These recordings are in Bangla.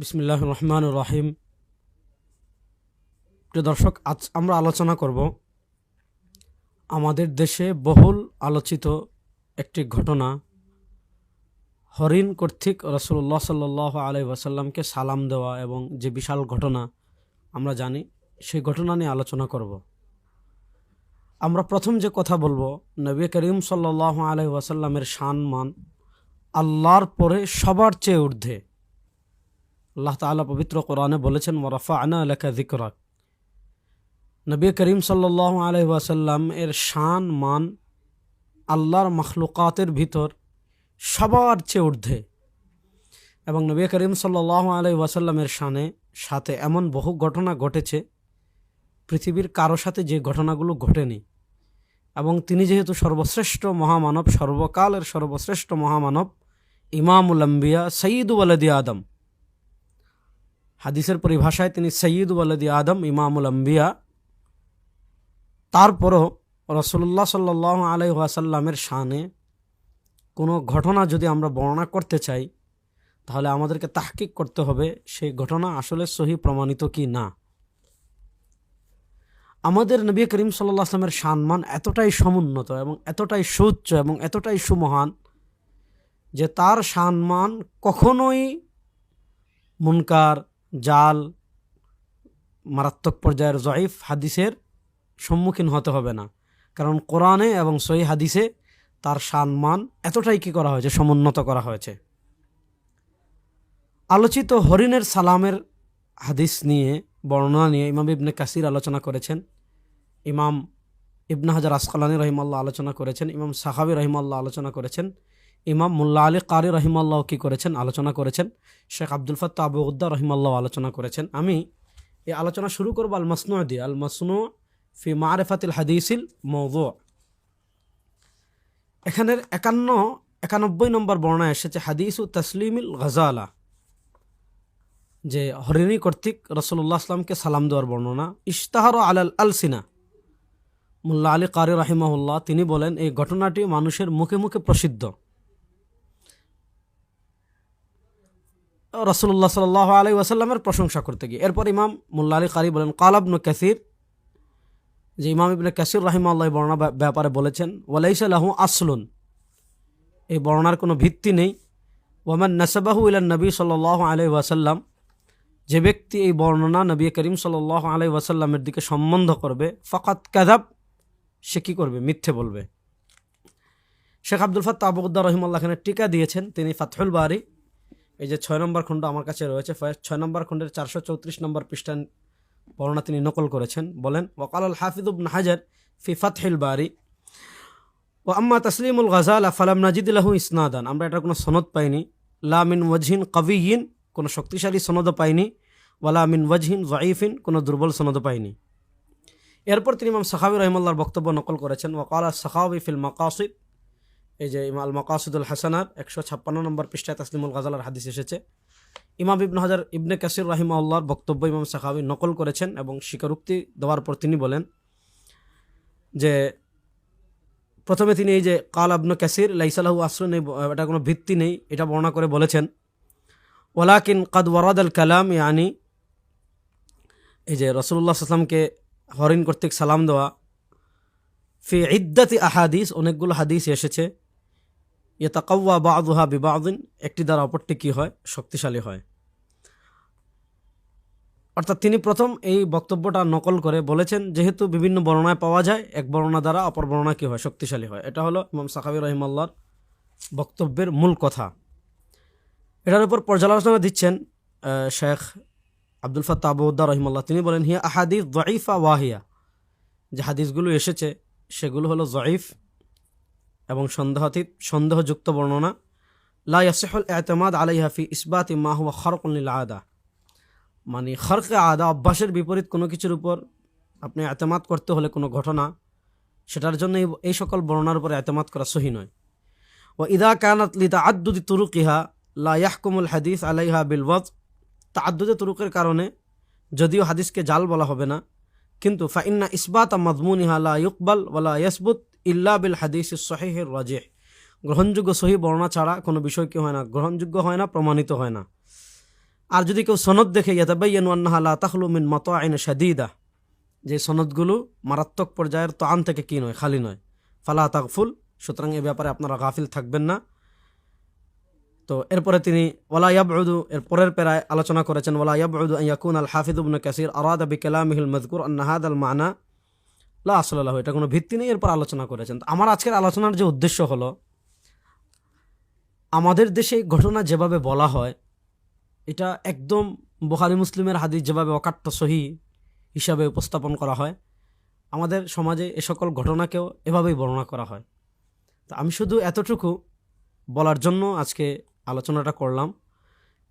বিসমিল্লাহ রহমান রাহিম। প্রিয় দর্শক, আজ আমরা আলোচনা করব আমাদের দেশে বহুল আলোচিত একটি ঘটনা। হরিণ কর্তৃক রসুল্লাহ সাল্লাহ আলাই ওয়াসাল্লামকে সালাম দেওয়া এবং যে বিশাল ঘটনা আমরা জানি, সেই ঘটনা নিয়ে আলোচনা করব। আমরা প্রথম যে কথা বলব, নবী করিম সাল্লাহ আলাই ওয়াসাল্লামের মান আল্লাহর পরে সবার চেয়ে ঊর্ধ্বে। আল্লাহ তালা পবিত্র কোরআনে বলেছেন ওরফা আনা লেখা জিকরাক নবী করিম সাল্লাহ আলহি ওয়াসাল্লাম এর শান, মান আল্লাহর মখলুকাতের ভিতর সবার চেয়ে ঊর্ধ্বে। এবং নবী করিম সাল্লাহ আলহি ওয়াসাল্লামের শানে সাথে এমন বহু ঘটনা ঘটেছে, পৃথিবীর কারও সাথে যে ঘটনাগুলো ঘটেনি। এবং তিনি যেহেতু সর্বশ্রেষ্ঠ মহামানব, সর্বকালের সর্বশ্রেষ্ঠ মহামানব, ইমামুল সঈদ ওয়ালদি আদম হাদিসের পরিভাষায় তিনি সঈদ ওয়ালদি আদম, ইমামুল আম্বিয়া। তারপরও রসুল্লাহ সাল্লাহ আলাই ওয়াসাল্লামের শানে কোনো ঘটনা যদি আমরা বর্ণনা করতে চাই, তাহলে আমাদেরকে তাহকিক করতে হবে সেই ঘটনা আসলে সহি প্রমাণিত কি না। আমাদের নবী করিম সাল্লাহ আসলামের সম্মান এতটাই সমুন্নত এবং এতটাই সুচ্চ এবং এতটাই সুমহান যে তার সম্মান কখনোই মুনকার জাল মারাত্মক পর্যায়ের জয়ীফ হাদিসের সম্মুখীন হতে হবে না। কারণ কোরআনে এবং সই হাদিসে তার সম্মান এতটাই কি করা হয়েছে, সমুন্নত করা হয়েছে। আলোচিত হরিণের সালামের হাদিস নিয়ে, বর্ণনা নিয়ে ইমাম ইবনে কাসির আলোচনা করেছেন। ইমাম ইবনা হাজার আসকালানি রহিমাল্লাহ আলোচনা করেছেন। ইমাম সাহাবি রহিমাল্লাহ আলোচনা করেছেন। ইমাম মুল্লা আলী কারি রহিমাল্লাহ কী করেছেন? আলোচনা করেছেন। শেখ আব্দুল ফত্তা আবু উদ্দা রহিমাল্লাহ আলোচনা করেছেন। আমি এই আলোচনা শুরু করব আল মাসনু দিয়ে। আল মাসনু ফি মারেফাতিল হাদিসিল মৌদু এখানের একান্ন, একানব্বই নম্বর বর্ণা এসেছে, হাদিস তসলিমিল গজালা, যে হরিণী কর্তৃক রসুল্লাহ আসলামকে সালাম দেওয়ার বর্ণনা। ইশতাহার আলাল আলসিনা। মুল্লা আলী কারি রাহিমাহুল্লাহ, তিনি বলেন, এই ঘটনাটি মানুষের মুখে মুখে প্রসিদ্ধ। রসুল্লাহ সাল আলী ওয়াসাল্লামের প্রশংসা করতে গিয়ে। এরপর ইমাম মুল্লা আলী কারি বলেন কালাবনু কাসির, যে ইমাম ইবনে কাসির রাহিমাল্লাহ বর্ণনা ব্যাপারে বলেছেন ওয়ালাইসাল্লাহু আসলুন। এই বর্ণার কোনো ভিত্তি নেই। ওয়ামান নাসাবাহু ইলান নবী সাল আলাই ওয়াসাল্লাম, যে ব্যক্তি এই বর্ণনা নবী করিম সাল আলাই ওয়াসাল্লামের দিকে সম্বন্ধ করবে ফকাত কাদাব সে কী করবে? মিথ্যে বলবে। শেখ আব্দুল ফাত্তা আবুদ্দা রহিমাল্লাহ খানের টিকা দিয়েছেন, তিনি ফাতহুল বারি। এই যে ছয় নম্বর খণ্ড আমার কাছে রয়েছে ছয় নম্বর খণ্ডের চারশো চৌত্রিশ নম্বর পৃষ্ঠা বর্ণনা তিনি নকল করেছেন। বলেন ওকাল আল হাফিদুব হাজার ফি ফাতহিল বারি ও আম্মা তসলিমুল গজাল ফালাম নাজিদুল্লাহু ইসনাদান। আমরা এটার কোনো সনদ পাইনি। লা মিন ওয়াজহিন কবিয়িন কোনো শক্তিশালী সনদও পাইনি। ওয়ালা মিন ওয়াজহিন জয়ীফিন কোনো দুর্বল সনদও পাইনি। এরপর তিনি ইমাম সাহাবি রহমাল্লার বক্তব্য নকল করেছেন। ওকাল সাহাবি ফিল মাকাসিদ এই যে ইমাল মকাসুদুল হাসানার একশো ছাপ্পান্ন নম্বর পৃষ্ঠায় তসলিমুল গাজালার হাদিস এসেছে। ইমাম ইবন হাজার, ইবনে কাসির রাহিমাউল্লাহর বক্তব্য ইমাম সাহাবি নকল করেছেন এবং স্বীকারোক্তি দেওয়ার পর তিনি বলেন যে, প্রথমে তিনি এই যে কাল আবনু কাসির, লাইসালাহু নেই, এটা কোনো ভিত্তি নেই, এটা বর্ণনা করে বলেছেন ওলাকিন কাদ ওয়ারাদ আল কালাম ইয়ানি, এই যে রসুল্লাহ আসলামকে হরিণ কর্তৃক সালাম দেওয়া, ফি ইদ্দাতি আহাদিস, অনেকগুলো হাদিস এসেছে ইয়তাকাওয়া বা আদুহা বিবাদিন, একটি দ্বারা অপরটি কী হয়? শক্তিশালী হয়। অর্থাৎ তিনি প্রথম এই বক্তব্যটা নকল করে বলেছেন, যেহেতু বিভিন্ন বর্ণনায় পাওয়া যায়, এক বর্ণনা দ্বারা অপর বর্ণনা কী হয়? শক্তিশালী হয়। এটা হলো ইমাম সাকাবি রহিমাল্লার বক্তব্যের মূল কথা। এটার উপর পর্যালোচনা দিচ্ছেন শেখ আব্দুল ফাত্তা আবুদ্দা রহিমাল্লাহ। তিনি বলেন, হিয়া আহাদিস জয়ীফা ওয়াহিয়া। যে হাদিসগুলো এসেছে, সেগুলো হলো জয়ীফ এবং সন্দেহাতীত সন্দেহযুক্ত বর্ণনা, লা ইয়াসিহুল এতেমাদ আলাইহাফি ইসবাত ইমা হুয়া খরকুল্লিল আদা। মানে খরকে আদা অভ্যাসের বিপরীত কোনো কিছুর উপর আপনি এতেমাদ করতে হলে কোনো ঘটনা, সেটার জন্য এই সকল বর্ণনার উপর এতেমাদ করা সহি নয়। ও ইদা কানাত লিতা আদুদি তুরুকিহা, লা ইয়াহকুমুল হাদিস আলাইহা বিলওয়াজ তা আদুদে তুরুকের কারণে যদিও হাদিসকে জাল বলা হবে না, কিন্তু ফাইন্না ইসবাত মজমুনিহা লা ইকবাল ওয়ালা ইয়াসবুত ইল্লা বিল হাদিস সহিহের রাজেহ গ্রহণযোগ্য সহি বর্ণনা ছাড়া কোনো বিষয় কি হয় না। গ্রহণযোগ্য হয় না, প্রমাণিত হয় না। আর যদি কেউ সনদ দেখে, ইয়াতাবাইয়ানু আন্নাহা লা তাখলু মিন মাতাইন শাদীদা। যে সনদগুলো মারাত্মক পর্যায়ের তো আন থেকে কি নয়, খালি নয়। ফালা তাকফুল সুতরাং এ ব্যাপারে আপনারা গাফিল থাকবেন না। তো এরপরে তিনি ওলা ইয়াবউদু, এর পরের পেরায় আলোচনা করেছেন ওলা ইয়াবউদু ইয়াকুন আল হাফিজ ইবনে কাসির আরাদা বিকালামিহিল মাযকুর আন্না হাদাল মানা। লা আসলাল্লাহু এটা কোনো ভিত্তি নেই, এরপর আলোচনা করেছেন। আমার আজকের আলোচনার যে উদ্দেশ্য হলো, আমাদের দেশে ঘটনা যেভাবে বলা হয়, এটা একদম বুখারি মুসলিমের হাদিস যেভাবে অকাট্য সহি হিসাবে উপস্থাপন করা হয়, আমাদের সমাজে এ সকল ঘটনাকেও এভাবেই বর্ণনা করা হয়। তো আমি শুধু এতটুকু বলার জন্য আজকে আলোচনাটা করলাম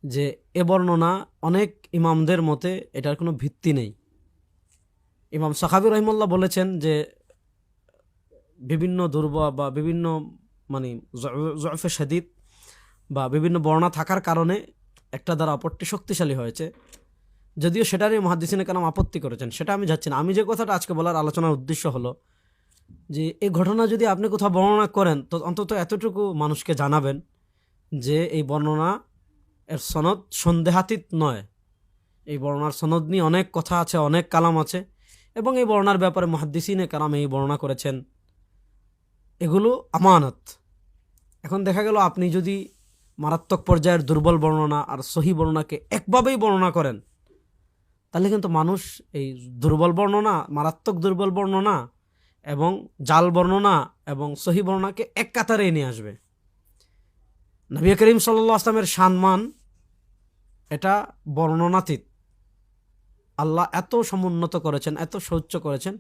যে, এ বর্ণনা অনেক ইমামদের মতে এটার কোনো ভিত্তি নেই। ইমাম সাহাবি রহিমুল্লাহ বলেছেন যে বিভিন্ন দুর্বা বা বিভিন্ন মানে জয়ফে সাদিদ বা বিভিন্ন বর্ণা থাকার কারণে একটা দ্বারা অপরটি শক্তিশালী হয়েছে। যদিও সেটারই মহাদিসিনে কালাম আপত্তি করেছেন, সেটা আমি যাচ্ছি না। আমি যে কথাটা আজকে বলার আলোচনার উদ্দেশ্য হলো যে এই ঘটনা যদি আপনি কোথাও বর্ণনা করেন, তো অন্তত এতটুকু মানুষকে জানাবেন যে এই বর্ণনা এর সনদ সন্দেহাতীত নয়। এই বর্ণনার সনদ নিয়ে অনেক কথা আছে, অনেক কালাম আছে। এবং এই বর্ণার ব্যাপারে মহাদ্দিসিনে কালাম এই বর্ণনা করেছেন। এগুলো আমানত। এখন দেখা গেল আপনি যদি মারাত্মক পর্যায়ের দুর্বল বর্ণনা আর সহি বর্ণনাকে একভাবেই বর্ণনা করেন, তাহলে কিন্তু মানুষ এই দুর্বল বর্ণনা, মারাত্মক দুর্বল বর্ণনা এবং জাল বর্ণনা এবং সহি বর্ণনাকে এক কাতারে নিয়ে আসবে। নবী করিম সাল্লা আসলামের সম্মান এটা বর্ণনাতীত। আল্লাহ এত সমুন্নত করেছেন, এত সহ্য করেছেন,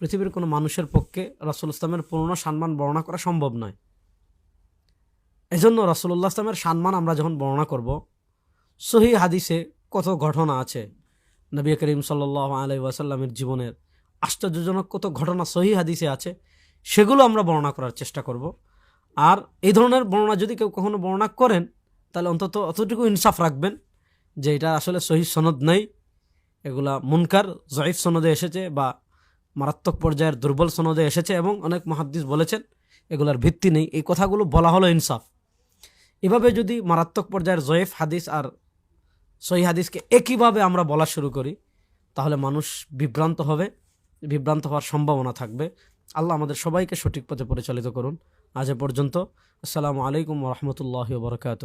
পৃথিবীর কোনো মানুষের পক্ষে রাসুল ইসলামের পূর্ণ সম্মান বর্ণনা করা সম্ভব নয়। এজন্য রাসুল্লাহ ইসলামের সম্মান আমরা যখন বর্ণনা করব, সহি হাদিসে কত ঘটনা আছে, নবী করিম সাল্লাহ আলাই ওয়াসাল্লামের জীবনের আশ্চর্যজনক কত ঘটনা সহি হাদিসে আছে, সেগুলো আমরা বর্ণনা করার চেষ্টা করব। আর এই ধরনের বর্ণনা যদি কেউ কখনো বর্ণনা করেন, তাহলে অন্তত অতটুকু ইনসাফ রাখবেন যে এটা আসলে সহি সনদ নেই। এগুলা মুনকার, জয়ীফ সনদে এসেছে বা মারাত্মক পর্যায়ের দুর্বল সনদে এসেছে এবং অনেক মহাদ্দিস বলেছেন এগুলার ভিত্তি নেই। এই কথাগুলো বলা হলো ইনসাফ। এভাবে যদি মারাত্মক পর্যায়ের জয়েফ হাদিস আর সহি হাদিসকে একইভাবে আমরা বলা শুরু করি, তাহলে মানুষ বিভ্রান্ত হবে, বিভ্রান্ত হওয়ার সম্ভাবনা থাকবে। আল্লাহ আমাদের সবাইকে সঠিক পথে পরিচালিত করুন। আজ এ পর্যন্ত, আসসালামু আলাইকুম রহমতুল্লাহ বরকাত